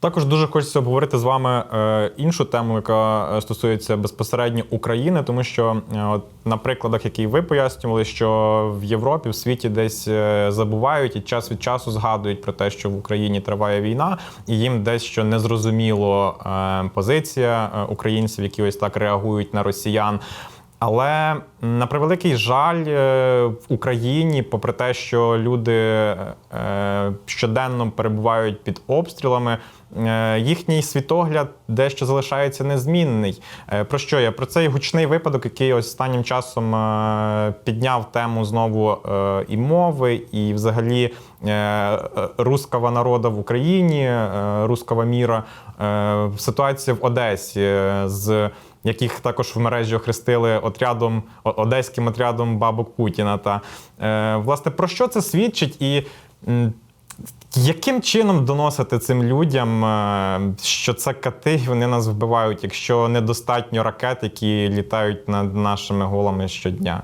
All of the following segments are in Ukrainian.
Також дуже хочеться обговорити з вами е, іншу тему, яка е, стосується безпосередньо України, тому що, е, от на прикладах, які ви пояснювали, що в Європі, в світі десь забувають і час від часу згадують про те, що в Україні триває війна, і їм дещо незрозуміло позиція українців, які ось так реагують на росіян. Але на превеликий жаль, в Україні, попри те, що люди щоденно перебувають під обстрілами, їхній світогляд дещо залишається незмінний. Е, Про що я? Про цей гучний випадок, який останнім часом е, підняв тему знову е, і мови, і взагалі е, е, руского народу в Україні, е, руского міра. Е, Ситуація в Одесі е, з яких також в мережі охрестили отрядом одеським отрядом бабок Путіна. Та е, власне про що це свідчить, і яким чином доносити цим людям, е, що це кати, і вони нас вбивають, якщо недостатньо ракет, які літають над нашими голами щодня?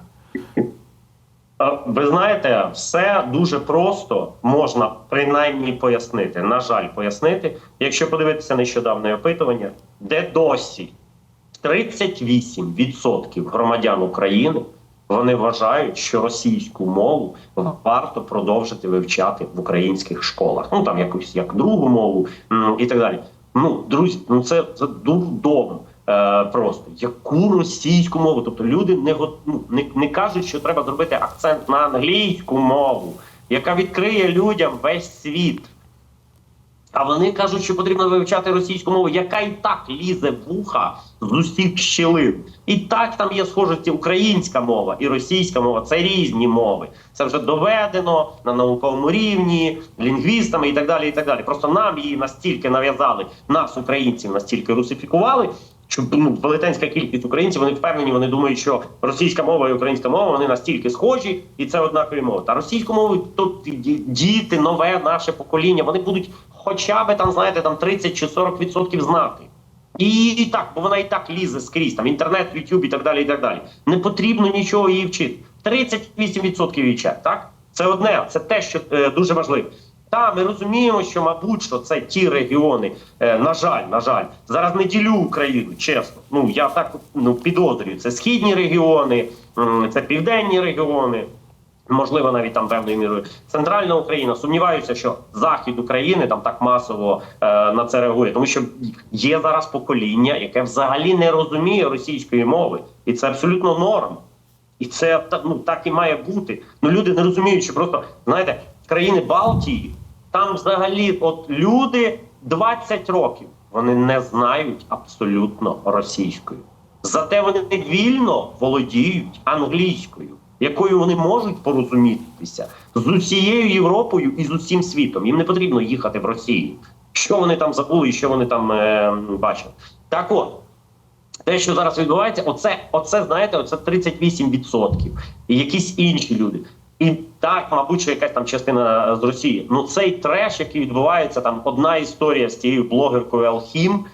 Е, Ви знаєте, все дуже просто можна принаймні пояснити. На жаль, пояснити, якщо подивитися нещодавне опитування, де досі 38% громадян України вони вважають, що російську мову варто продовжити вивчати в українських школах. Ну там якусь як другу мову і так далі. Ну, друзі, ну це, це дурдом. Е, просто яку російську мову, тобто люди не ну, не, не кажуть, що треба зробити акцент на англійську мову, яка відкриє людям весь світ. А вони кажуть, що потрібно вивчати російську мову, яка і так лізе в вуха з усіх щілин. І так там є схожості українська мова і російська мова це різні мови. Це вже доведено на науковому рівні, лінгвістами і так далі. І так далі. Просто нам її настільки нав'язали, нас, українців, настільки русифікували. Що ну, велетенська кількість українців вони впевнені, вони думають, що російська мова і українська мова вони настільки схожі, і це однакові мови. Та російську мову тут діти, нове наше покоління, вони будуть хоча б там, знаєте, там 30 чи 40 відсотків знати. І, так, бо вона і так лізе скрізь, там інтернет, Ютуб і так далі. і так далі. Не потрібно нічого її вчити. 38% її вчать, так? Це одне, це те, що е, дуже важливо. Та ми розуміємо, що, мабуть, що це ті регіони, е, на жаль, на жаль, зараз не ділю Україну, чесно. Ну я так ну підозрюю. Це східні регіони, це південні регіони. Можливо, навіть там певною мірою центральна Україна. Сумніваюся, що захід України там так масово е, на це реагує, тому що є зараз покоління, яке взагалі не розуміє російської мови, і це абсолютно норм. І це ну так і має бути. Ну люди не розуміють, що просто знаєте, країни Балтії там взагалі, от люди 20 років вони не знають абсолютно російською. Зате вони вільно володіють англійською, якою вони можуть порозумітися з усією Європою і з усім світом. Їм не потрібно їхати в Росію. Що вони там забули і що вони там е, бачили. Так от. Те, що зараз відбувається, оце, оце знаєте, оце 38%. І якісь інші люди. І так, мабуть, що якась там частина з Росії. Ну цей треш, який відбувається, там одна історія з тією блогеркою Алхім,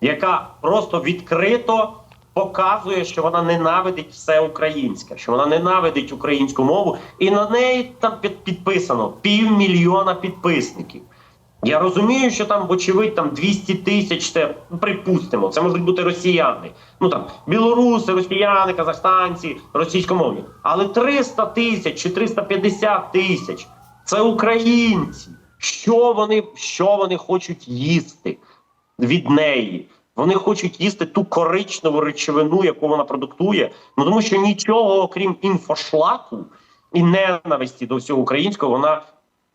яка просто відкрито показує, що вона ненавидить все українське, що вона ненавидить українську мову, і на неї там під, підписано півмільйона підписників. Я розумію, що там, вочевидь, там 200 тисяч, це ну, припустимо, це можуть бути росіяни. Ну там білоруси, росіяни, казахстанці, російськомовні. Але 300 тисяч чи 350 тисяч це українці. Що вони, що вони хочуть їсти від неї? Вони хочуть їсти ту коричневу речовину, яку вона продуктує. Ну тому що нічого, окрім інфошлаку і ненависті до всього українського, вона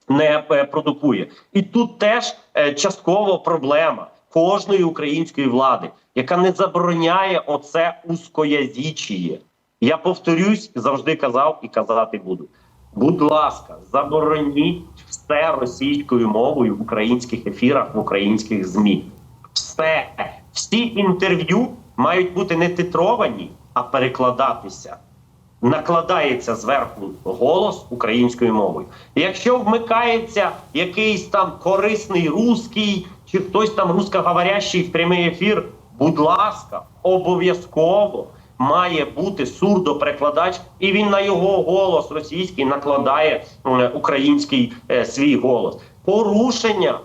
не е, продукує. І тут теж е, частково проблема кожної української влади, яка не забороняє оце узкоязічіє. Я повторюсь, завжди казав і казати буду. Будь ласка, забороніть все російською мовою в українських ефірах, в українських змі. Все, всі інтерв'ю мають бути не титровані, а перекладатися накладається зверху голос українською мовою. Якщо вмикається якийсь там корисний русський чи хтось там русскоговорящий в прямий ефір, будь ласка, обов'язково має бути сурдоперекладач, і він на його голос російський накладає е, український е, свій голос. Порушення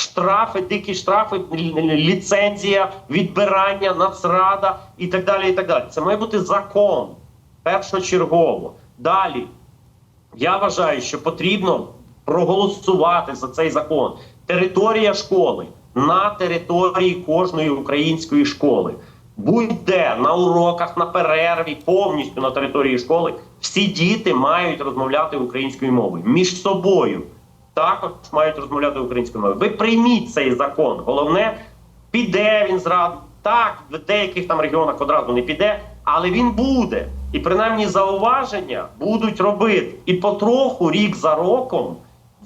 штрафи, дикі штрафи, лі- лі- ліцензія, відбирання, нацрада і так далі. І так далі. Це має бути закон першочергово. Далі я вважаю, що потрібно проголосувати за цей закон. Територія школи на території кожної української школи. Будь-де на уроках, на перерві, повністю на території школи, всі діти мають розмовляти українською мовою між собою. Також мають розмовляти українською мовою. Ви прийміть цей закон. Головне, піде він зразу. Так, в деяких там регіонах одразу не піде, але він буде. І принаймні зауваження будуть робити. І потроху, рік за роком,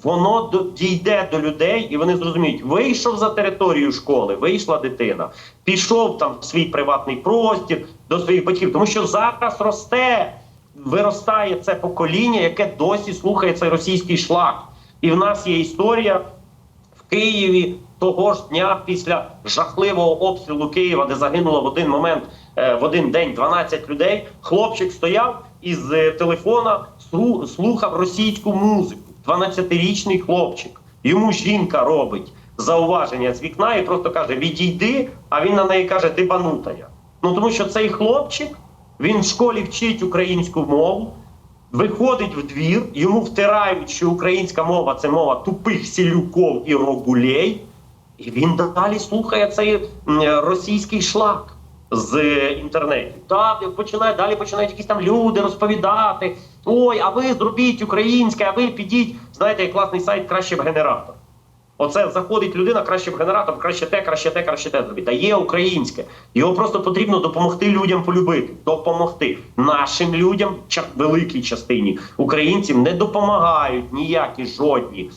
воно дійде до людей, і вони зрозуміють, вийшов за територію школи, вийшла дитина, пішов там в свій приватний простір до своїх батьків, тому що зараз росте, виростає це покоління, яке досі слухає цей російський шлак. І в нас є історія в Києві того ж дня після жахливого обстрілу Києва, де загинуло в один момент е, в один день 12 людей. Хлопчик стояв із е, телефона, слу- слухав російську музику. 12-річний хлопчик. Йому жінка робить зауваження з вікна і просто каже: Відійди. А він на неї каже: Ти банутая. Ну тому що цей хлопчик він в школі вчить українську мову. Виходить в двір, йому втирають, що українська мова це мова тупих сілюков і рогулей, і він далі слухає цей російський шлак з е, інтернету. Та починає далі починають якісь там люди розповідати: ой, а ви зробіть українське, а ви підіть. Знаєте, як класний сайт краще б генератор. Оце заходить людина, краще б генератор, краще те, краще те, краще те зробити. Та є українське. Його просто потрібно допомогти людям полюбити. Допомогти нашим людям, великій частині українців не допомагають ніякі жодні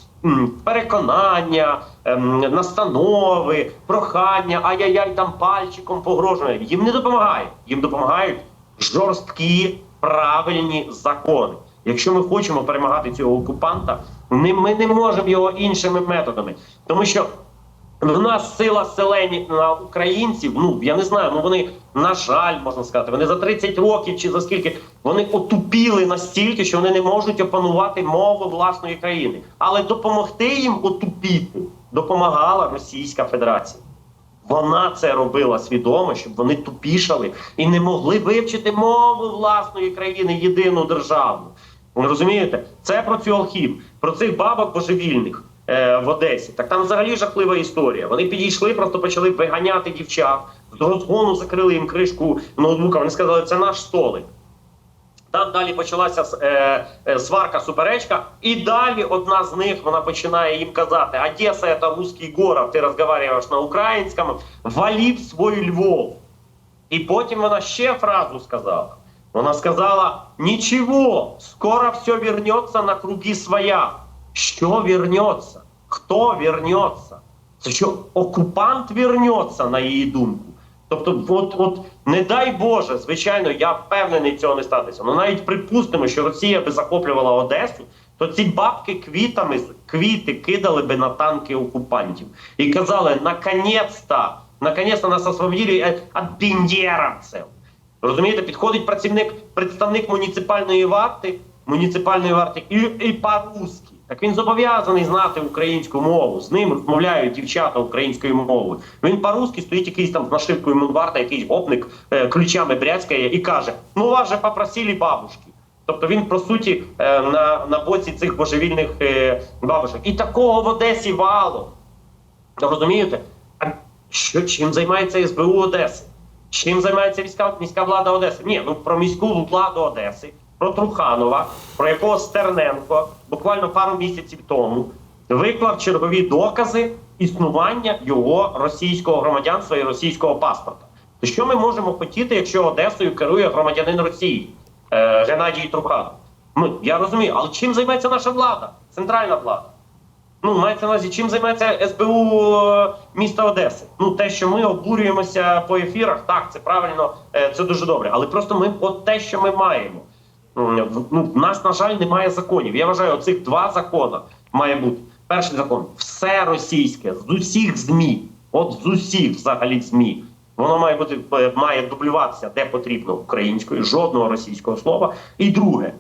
переконання, ем, настанови, прохання, ай-яй-яй, там пальчиком погрожує. Їм не допомагають. Їм допомагають жорсткі правильні закони. Якщо ми хочемо перемагати цього окупанта, ми не можемо його іншими методами, тому що в нас сила селені на українців. Ну я не знаю. Ну вони на жаль, можна сказати, вони за 30 років чи за скільки вони отупіли настільки, що вони не можуть опанувати мову власної країни. Але допомогти їм отупіти допомагала Російська Федерація. Вона це робила свідомо, щоб вони тупішали і не могли вивчити мову власної країни, єдину державну. Ви розумієте? Це про цю алхім, про цих бабок божевільних е, в Одесі. Так там взагалі жахлива історія. Вони підійшли, просто почали виганяти дівчат. З розгону закрили їм кришку ноутбука. Вони сказали, це наш столик. Там далі почалася е, е, сварка, суперечка, і далі одна з них вона починає їм казати: Одеса це русський город, ти розмовляєш на українському, валі в свій Львов. І потім вона ще фразу сказала. Вона сказала: нічого, скоро все вернеться на круги своя. Що вернеться? Хто вернеться? Це що окупант вернеться, на її думку. Тобто, от, от не дай Боже, звичайно, я впевнений, цього не статися. Ну навіть припустимо, що Росія би захоплювала Одесу, то ці бабки квітами квіти кидали би на танки окупантів і казали: наконець-то, наконець-то нас освободили від бендеровців. Розумієте, підходить працівник, представник муніципальної варти, муніципальної варти і, і по-русски. Так він зобов'язаний знати українську мову. З ним розмовляють дівчата українською мовою. Він по-русски стоїть якийсь там з нашивкою Мунварта, якийсь гопник е, ключами бряцькає і каже: Ну вас же попросили бабушки. Тобто він по суті е, на, на боці цих божевільних е, бабушок. І такого в Одесі вало. Розумієте? А що чим займається СБУ Одеси? Чим займається міська, міська влада Одеси? Ні, ну про міську владу Одеси, про Труханова, про якого Стерненко буквально пару місяців тому виклав чергові докази існування його російського громадянства і російського паспорта. То що ми можемо хотіти, якщо Одесою керує громадянин Росії е, Геннадій Труханов? Ми, я розумію, але чим займається наша влада, центральна влада? Ну, мається на увазі, чим займається СБУ е, міста Одеси? Ну, те, що ми обурюємося по ефірах, так, це правильно, е, це дуже добре. Але просто ми от те, що ми маємо. В- Ну, в нас, на жаль, немає законів. Я вважаю, оцих два закони має бути. Перший закон все російське, з усіх ЗМІ, от з усіх взагалі ЗМІ. Воно має бути е, має дублюватися де потрібно українською, жодного російського слова. І друге,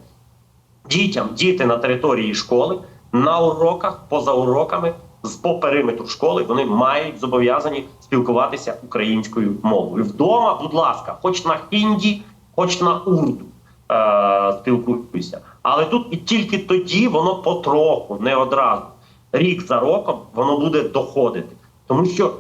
дітям діти на території школи на уроках, поза уроками з по периметру школи вони мають зобов'язані спілкуватися українською мовою. Вдома, будь ласка, хоч на хінді, хоч на урду е- спілкуйся. Але тут і тільки тоді воно потроху, не одразу. Рік за роком воно буде доходити, тому що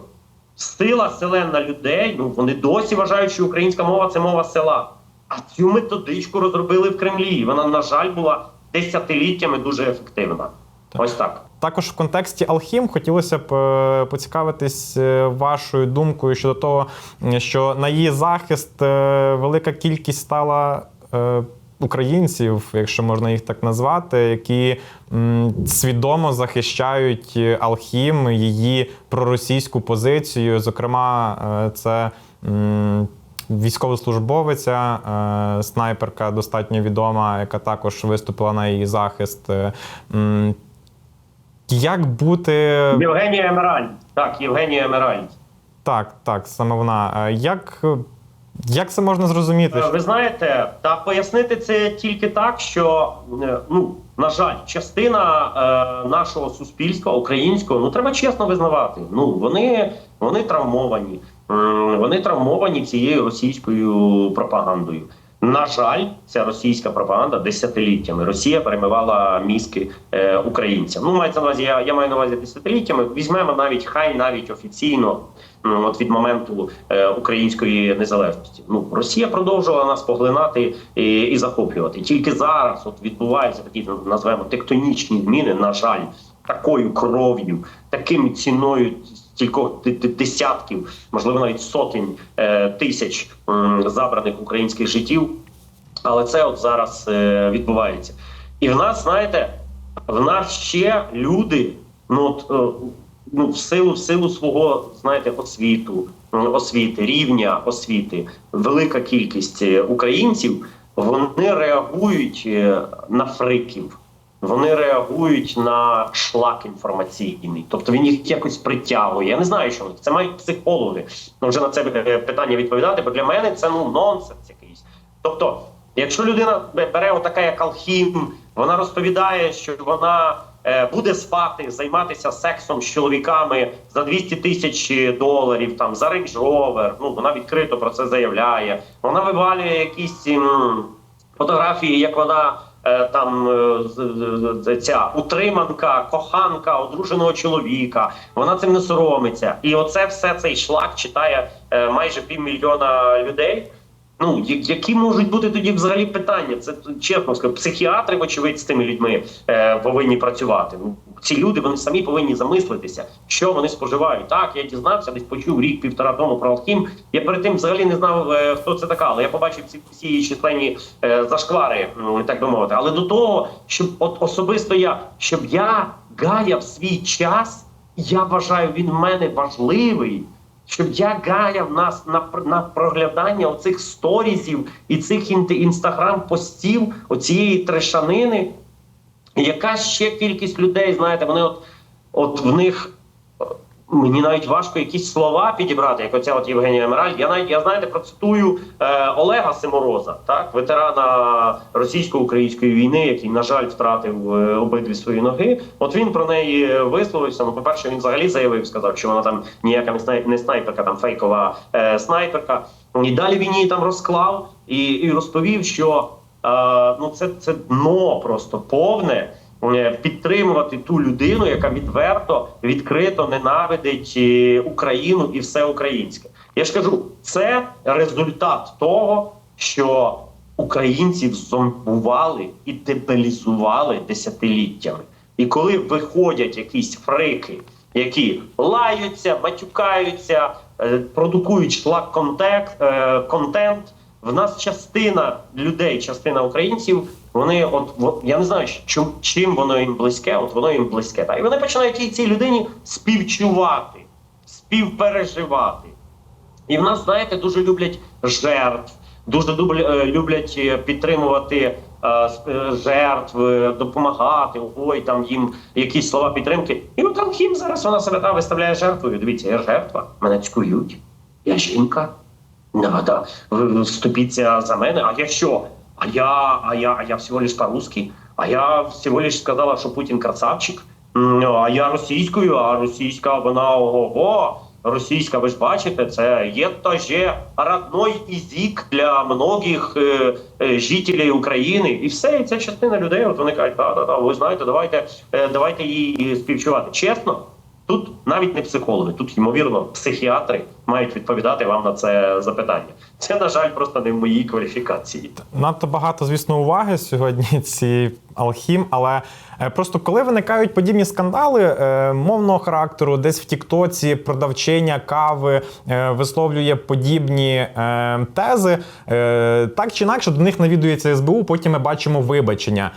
сила селена людей. Ну вони досі вважають, що українська мова це мова села. А цю методичку розробили в Кремлі. Вона, на жаль, була десятиліттями дуже ефективна. Ось так. Також в контексті Алхім хотілося б е, поцікавитись е, вашою думкою щодо того, що на її захист е, велика кількість стала. Українців, якщо можна їх так назвати, які свідомо захищають Алхім, її проросійську позицію. Зокрема, це військовослужбовиця, снайперка достатньо відома, яка також виступила на її захист. Як бути Євгенія Емеральд. Так, Євгенія Емеральд. так, так, саме вона. Е, Як, як це можна зрозуміти? Е, Ви знаєте, та пояснити це тільки так, що е, ну на жаль, частина е, нашого суспільства українського, ну треба чесно визнавати. Ну вони, вони травмовані, вони травмовані цією російською пропагандою. На жаль, ця російська пропаганда десятиліттями. Росія перемивала мізки е, українцям. Ну мається на увазі, я, я маю на увазі десятиліттями. Візьмемо навіть хай навіть офіційно, м, от від моменту е, української незалежності. Ну Росія продовжувала нас поглинати і, і захоплювати. Тільки зараз от відбуваються такі ну, назвемо тектонічні зміни. На жаль, такою кров'ю, таким ціною кількох десятків, можливо, навіть сотень е, тисяч забраних українських життів. Але це от зараз е, відбувається. І в нас, знаєте, в нас ще люди, ну от е, ну, в силу в силу свого, знаєте, освіту, освіти, рівня освіти, велика кількість українців, вони реагують на фриків. Вони реагують на шлак інформаційний, тобто він їх якось притягує. Я не знаю, що це мають психологи. Ну вже на це е, питання відповідати, бо для мене це ну нонсенс якийсь. Тобто, якщо людина бере отака, як Алхім, вона розповідає, що вона е, буде спати, займатися сексом з чоловіками за 200 тисяч доларів, там за Range Rover, Ну вона відкрито про це заявляє. Вона вивалює якісь м, фотографії, як вона. Е, Там е, ця утриманка, коханка одруженого чоловіка, вона цим не соромиться, і оце все цей шлак читає е, майже півмільйона людей. Ну які можуть бути тоді взагалі питання? Це чесно скажу, психіатри, вочевидь, з тими людьми е, повинні працювати. Ну ці люди вони самі повинні замислитися, що вони споживають. Так, я дізнався, десь почув рік півтора тому про Алхім. Я перед тим взагалі не знав, е, хто це така, але я побачив ці всі численні е, зашквари, так би мовити. Але до того, щоб от особисто я, щоб я гаяв свій час, я вважаю, він в мене важливий щоб я гаяв нас на, на проглядання оцих сторізів і цих інстаграм постів оцієї трешанини. Яка ще кількість людей, знаєте, вони от, от в них мені навіть важко якісь слова підібрати, як оця от Євгенія Емераль. Я навіть я знаєте, процитую е, Олега Симороза, так, ветерана російсько-української війни, який, на жаль, втратив е, обидві свої ноги. От він про неї висловився. Ну, по-перше, він взагалі заявив, сказав, що вона там ніяка не снайперка, там фейкова е, снайперка. І далі він її там розклав і, і розповів, що е, ну це, це дно просто повне. Е, Підтримувати ту людину, яка відверто відкрито ненавидить е, Україну і все українське. Я ж кажу, це результат того, що українців зомбували і дебилізували десятиліттями. І коли виходять якісь фрики, які лаються, матюкаються, е, продукують шлак контент. В нас частина людей, частина українців, вони от, от я не знаю, чим, чим воно їм близьке, от воно їм близьке. Та? І вони починають цій людині співчувати, співпереживати. І в нас, знаєте, дуже люблять жертв, дуже е, люблять е, підтримувати е, е, жертв, допомагати. Ой, там їм якісь слова підтримки. І от там хім зараз вона себе там виставляє жертвою. Дивіться, я жертва, мене цькують, я жінка. Надо вступіться за мене. А я що? А я, а я, а я всього лиш по-русски. А я всього лиш сказала, що Путін красавчик. А я російською, а російська вона ого. Російська, ви ж бачите, це є теж родной язик для многих е, е, жителів України, і все, і це частина людей. От вони кажуть, да, да, да, ви знаєте, давайте, е, давайте її співчувати. Чесно, тут навіть не психологи, тут ймовірно психіатри мають відповідати вам на це запитання. Це на жаль, просто не в моїй кваліфікації. Надто багато, звісно, уваги сьогодні ці алхім, але е, просто коли виникають подібні скандали е, мовного характеру, десь в Тіктоці продавчиня кави е, висловлює подібні тези, так чи інакше до них навідується СБУ, потім ми бачимо вибачення.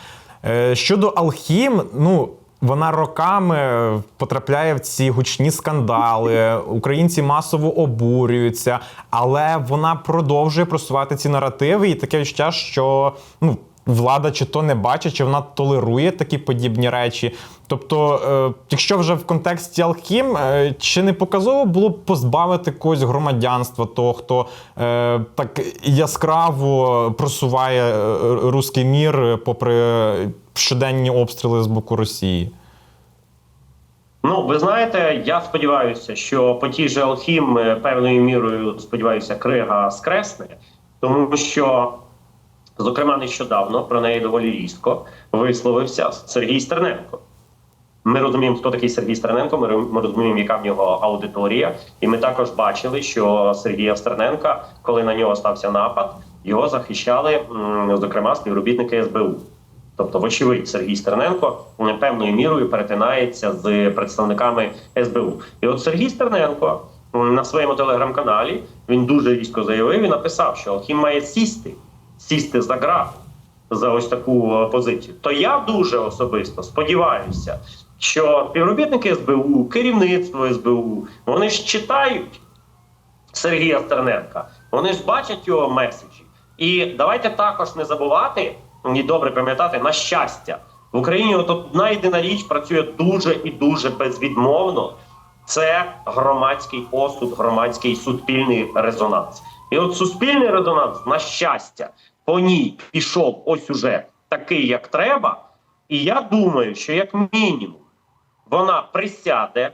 Щодо алхім, ну. Вона роками потрапляє в ці гучні скандали. Українці масово обурюються, але вона продовжує просувати ці наративи, і таке відчуття, що ну. Влада чи то не бачить, чи вона толерує такі подібні речі. Тобто, е, якщо вже в контексті Алхім, е, чи не показово було б позбавити когось громадянства, того, хто е, так яскраво просуває е, руський мір попри щоденні обстріли з боку Росії? Ну, ви знаєте, я сподіваюся, що по тій же Алхім е, певною мірою сподіваюся, крига скресне, тому що, зокрема, нещодавно про неї доволі різко висловився Сергій Стерненко. Ми розуміємо, хто такий Сергій Стерненко. Ми ми розуміємо, яка в нього аудиторія, і ми також бачили, що Сергія Стерненка, коли на нього стався напад, його захищали, зокрема, співробітники СБУ. Тобто, вочевидь, Сергій Стерненко певною мірою перетинається з представниками СБУ. І от Сергій Стерненко на своєму телеграм-каналі він дуже різко заявив і написав, що Алхім має сісти, сісти за граф за ось таку е, позицію. То я дуже особисто сподіваюся, що співробітники СБУ, керівництво СБУ, вони ж читають Сергія Стерненка. Вони ж бачать його меседжі. І давайте також не забувати і добре пам'ятати на щастя в Україні. От одна єдина річ працює дуже і дуже безвідмовно. Це громадський осуд, громадський суспільний резонанс. І от суспільний резонанс, на щастя, по ній пішов ось уже такий, як треба. І я думаю, що як мінімум вона присяде,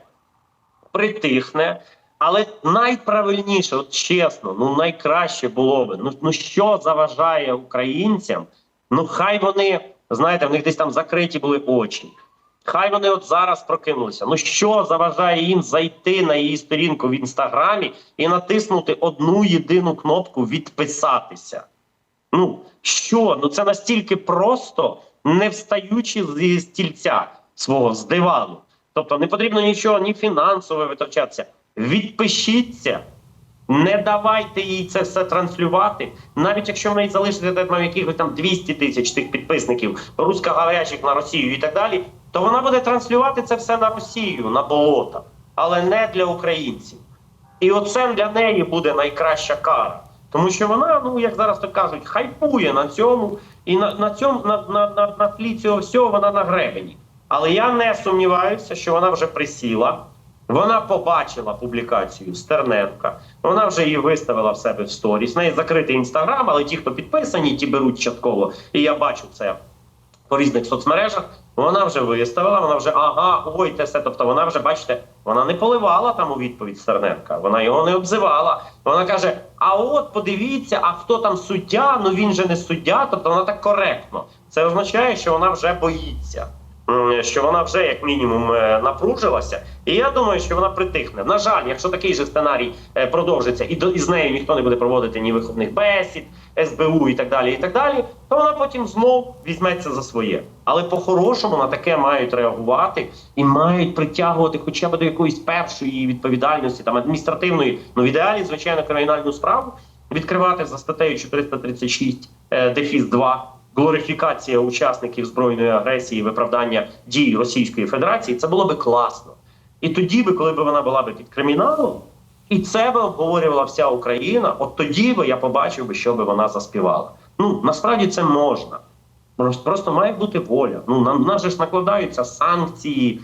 притихне. Але найправильніше, от чесно, ну найкраще було би. Ну, ну що заважає українцям? Ну хай вони, знаєте, в них десь там закриті були очі. Хай вони от зараз прокинулися. Ну що заважає їм зайти на її сторінку в інстаграмі і натиснути одну єдину кнопку відписатися? Ну що? Ну це настільки просто, не встаючи зі стільця свого з дивану. Тобто не потрібно нічого ні фінансово витрачатися. Відпишіться, не давайте їй це все транслювати. Навіть якщо в неї там якихось там 200 тисяч тих підписників, русськоговорячих на Росію і так далі, то вона буде транслювати це все на Росію, на болота, але не для українців. І оце для неї буде найкраща кара. Тому що вона, ну як зараз то кажуть, хайпує на цьому, і на, на цьому на, на, на, на тлі цього всього вона на гребені. Але я не сумніваюся, що вона вже присіла. Вона побачила публікацію Стерненка. Вона вже її виставила в себе в сторіс. Неї закритий інстаграм, але ті, хто підписані, ті беруть частково. І я бачу це по різних соцмережах. Вона вже виставила, вона вже ага, ой, те все. Тобто вона вже, бачите, вона не поливала там у відповідь Стерненка, вона його не обзивала. Вона каже: А от подивіться, а хто там суддя? Ну він же не суддя, тобто вона так коректно. Це означає, що вона вже боїться. Що вона вже як мінімум е, напружилася, і я думаю, що вона притихне. На жаль, якщо такий же сценарій е, продовжиться, і до з нею ніхто не буде проводити ні виховних бесід, СБУ і так далі, і так далі, то вона потім знов візьметься за своє. Але по-хорошому на таке мають реагувати і мають притягувати хоча б до якоїсь першої відповідальності, там адміністративної, ну в ідеалі, звичайно, кримінальну справу відкривати за статтею 436 е, дефіс 2 глорифікація учасників збройної агресії, виправдання дій Російської Федерації, це було би класно. І тоді би, коли б вона була би під криміналом, і це би обговорювала вся Україна, от тоді би я побачив би, що би вона заспівала. Ну насправді це можна. Просто, має бути воля. Ну на нас же ж накладаються санкції.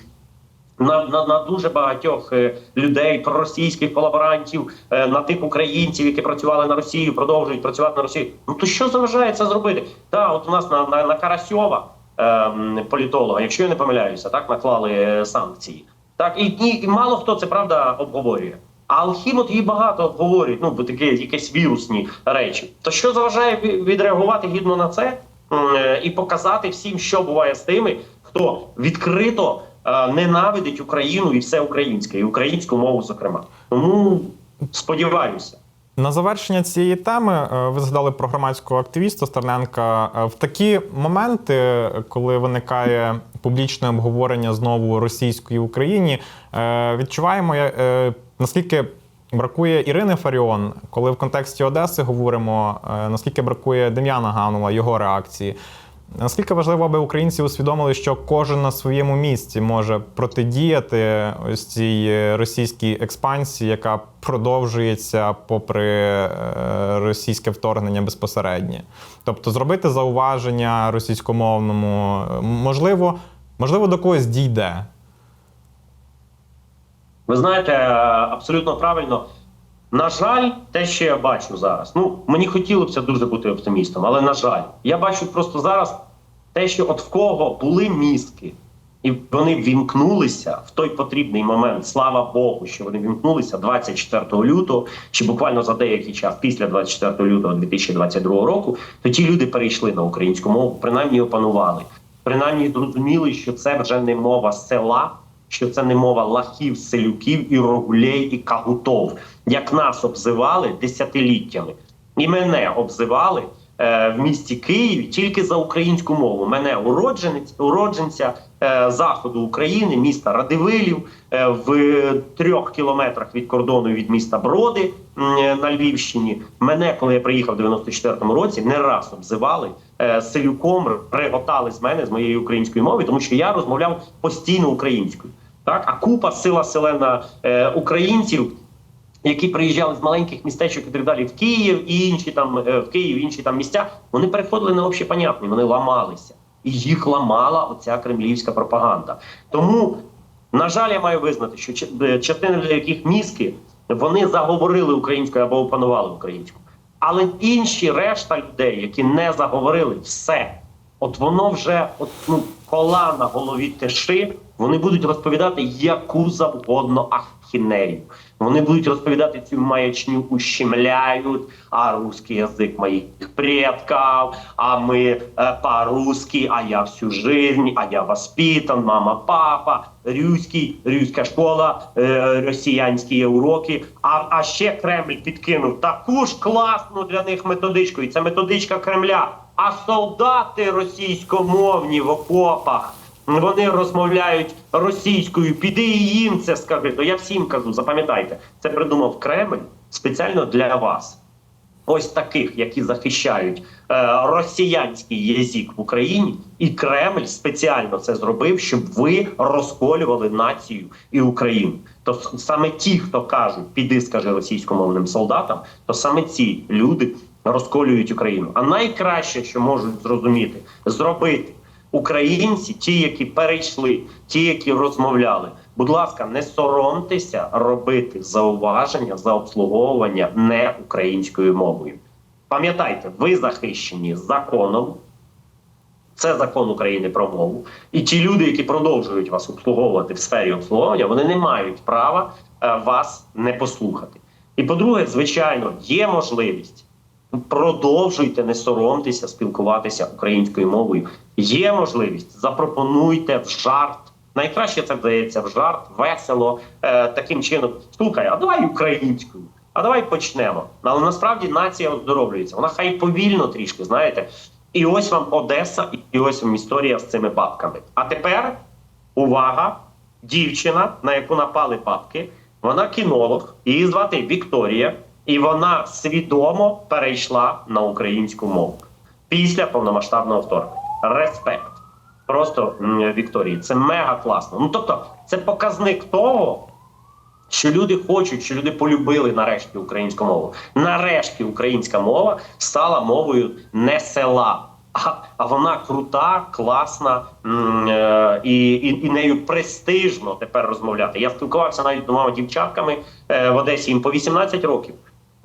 На, на, на дуже багатьох е, людей, проросійських колаборантів, е, на тих українців, які працювали на Росію, продовжують працювати на Росію. Ну то що заважає це зробити? Так, от у нас на, на, на Карасьова ем, політолога, якщо я не помиляюся, так наклали е, санкції. Так і, і, мало хто це правда обговорює. А Алхім от її багато обговорюють, ну бо такі якісь вірусні речі. То що заважає відреагувати гідно на це і показати всім, що буває з тими, хто відкрито ненавидить Україну і все українське, і українську мову, зокрема. Тому сподіваюся. На завершення цієї теми е, ви згадали про громадського активіста Стерненка. Е, В такі моменти, коли виникає публічне обговорення знову російської в Україні, е, відчуваємо, е, наскільки бракує Ірини Фаріон, коли в контексті Одеси говоримо, е, наскільки бракує Дем'яна Ганула, його реакції. Наскільки важливо, аби українці усвідомили, що кожен на своєму місці може протидіяти ось цій е, російській експансії, яка продовжується попри е, російське вторгнення безпосереднє. Тобто зробити зауваження російськомовному, е, можливо, можливо, до когось дійде. Ви знаєте, абсолютно правильно. На жаль, те, що я бачу зараз. Ну, мені хотілося дуже бути оптимістом, але на жаль, я бачу просто зараз те, що от в кого були мізки, і вони вімкнулися в той потрібний момент. Слава Богу, що вони вімкнулися 24 лютого, чи буквально за деякий час після 24 лютого 2022 року, то ті люди перейшли на українську мову, принаймні опанували, принаймні зрозуміли, що це вже не мова села що це не мова лахів, селюків і рогулей і кагутов, як нас обзивали десятиліттями, і мене обзивали е, в місті Києві тільки за українську мову. Мене уродженець, уродженця е, заходу України, міста Радивилів, е, в трьох кілометрах від кордону від міста Броди е, на Львівщині. Мене, коли я приїхав в 94-му році, не раз обзивали е, селюком, реготали з мене з моєї української мови, тому що я розмовляв постійно українською. Так, а купа сила селена е, українців, які приїжджали з маленьких містечок і так далі в Київ і інші там е, в Київ, інші там місця, вони переходили на общепонятні, вони ламалися, і їх ламала оця кремлівська пропаганда. Тому, на жаль, я маю визнати, що е, частина для яких мізки вони заговорили українською або опанували українську. Але інші решта людей, які не заговорили, все. От воно вже от, ну, кола на голові тиши, вони будуть розповідати яку завгодно ахінерію. Вони будуть розповідати цю маячню ущемляють, а русский язик моїх предків, а ми е, по-русски, а я всю жизнь, а я воспитан, мама, папа, рюський, рюська школа, е, росіянські уроки. А, а ще Кремль підкинув таку ж класну для них методичку, і це методичка Кремля. А солдати російськомовні в окопах. Вони розмовляють російською. Піди і їм це скажи. То я всім кажу, запам'ятайте, це придумав Кремль спеціально для вас. Ось таких, які захищають е, росіянський язик в Україні, і Кремль спеціально це зробив, щоб ви розколювали націю і Україну. То саме ті, хто кажуть, піди скажи російськомовним солдатам, то саме ці люди розколюють Україну. А найкраще, що можуть зрозуміти, зробити українці, ті, які перейшли, ті, які розмовляли. Будь ласка, не соромтеся робити зауваження за обслуговування не українською мовою. Пам'ятайте, ви захищені законом. Це закон України про мову. І ті люди, які продовжують вас обслуговувати в сфері обслуговування, вони не мають права е, вас не послухати. І по-друге, звичайно, є можливість. Продовжуйте, не соромтеся спілкуватися українською мовою. Є можливість, запропонуйте в жарт. Найкраще це вдається в жарт, весело, е, таким чином. Слухай, а давай українською, а давай почнемо. Але насправді нація оздоровлюється. Вона хай повільно трішки, знаєте. І ось вам Одеса, і ось вам історія з цими бабками. А тепер увага! Дівчина, на яку напали бабки, вона кінолог, її звати Вікторія, і вона свідомо перейшла на українську мову після повномасштабного вторгнення. Респект. Просто Вікторії, це мега класно. Ну тобто, це показник того, що люди хочуть, що люди полюбили нарешті українську мову. Нарешті українська мова стала мовою не села. А, а вона крута, класна е, і, і, і нею престижно тепер розмовляти. Я спілкувався навіть двома дівчатками е, в Одесі, їм по 18 років.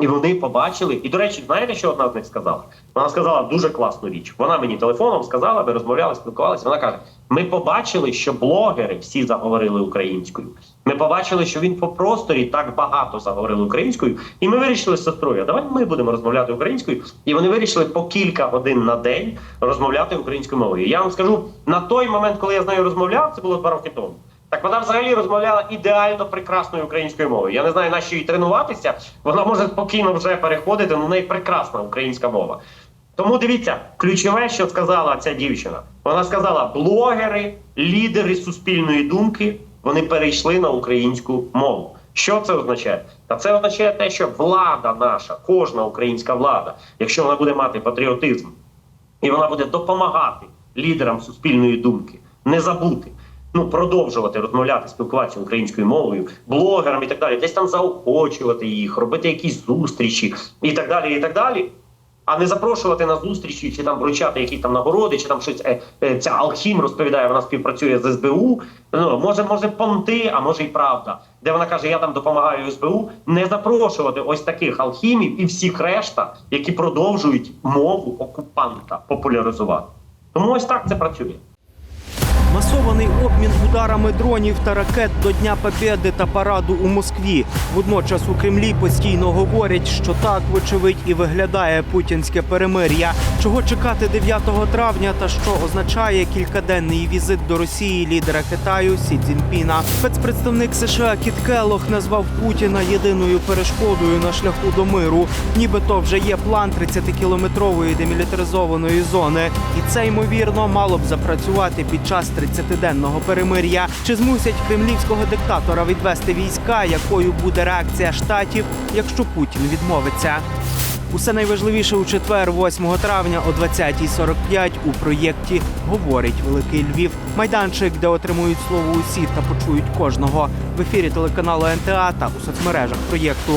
І вони побачили, і до речі, знаєте, що одна з них сказала? Вона сказала дуже класну річ. Вона мені телефоном сказала, ми розмовляли, спілкувалися. Вона каже: ми побачили, що блогери всі заговорили українською. Ми побачили, що він по просторі так багато заговорили українською, і ми вирішили з сестрою. Давай ми будемо розмовляти українською. І вони вирішили по кілька годин на день розмовляти українською мовою. Я вам скажу на той момент, коли я з нею розмовляв, це було два роки тому. Так вона взагалі розмовляла ідеально прекрасною українською мовою. Я не знаю, на що їй тренуватися. Вона може спокійно вже переходити. але в неї прекрасна українська мова. Тому дивіться, ключове, що сказала ця дівчина. Вона сказала: блогери, лідери суспільної думки, вони перейшли на українську мову. Що це означає? Та це означає те, що влада наша, кожна українська влада, якщо вона буде мати патріотизм, і вона буде допомагати лідерам суспільної думки, не забути. Ну, продовжувати розмовляти, спілкуватися українською мовою, блогерам і так далі, десь там заохочувати їх, робити якісь зустрічі і так далі, і так далі. А не запрошувати на зустрічі, чи там вручати якісь там нагороди, чи там щось е, е, ця Алхім розповідає, вона співпрацює з СБУ. Ну може, може, понти, а може й правда, де вона каже, я там допомагаю СБУ. Не запрошувати ось таких алхімів і всіх решта, які продовжують мову окупанта популяризувати. Тому ось так це працює. Масований обмін ударами дронів та ракет до Дня Побєди та параду у Москві. Водночас у Кремлі постійно говорять, що так, вочевидь, і виглядає путінське перемир'я. Чого чекати 9 травня та що означає кількаденний візит до Росії лідера Китаю Сі Цзіньпіна. Спецпредставник США Кіт Келлох назвав Путіна єдиною перешкодою на шляху до миру. Нібито вже є план 30-кілометрової демілітаризованої зони, і це ймовірно мало б запрацювати під час 30-денного перемир'я. Чи змусять кремлівського диктатора відвести війська? Якою буде реакція штатів, якщо Путін відмовиться? Усе найважливіше у четвер, 8 травня о 20.45 у проєкті Говорить Великий Львів. Майданчик, де отримують слово усі та почують кожного. В ефірі телеканалу НТА та у соцмережах проєкту.